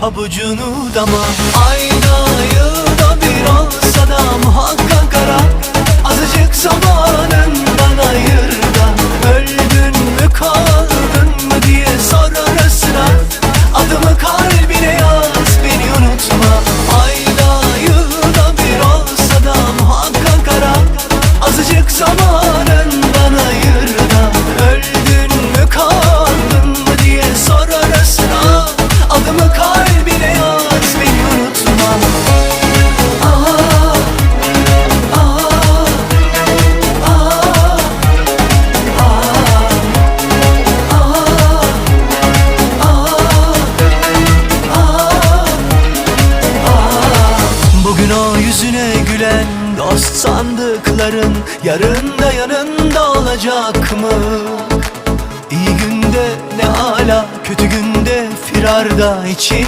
pabucunu dama. Aynı Gülen dost sandıkların Yarın da yanında olacak mı? İyi günde ne ala Kötü günde firarda için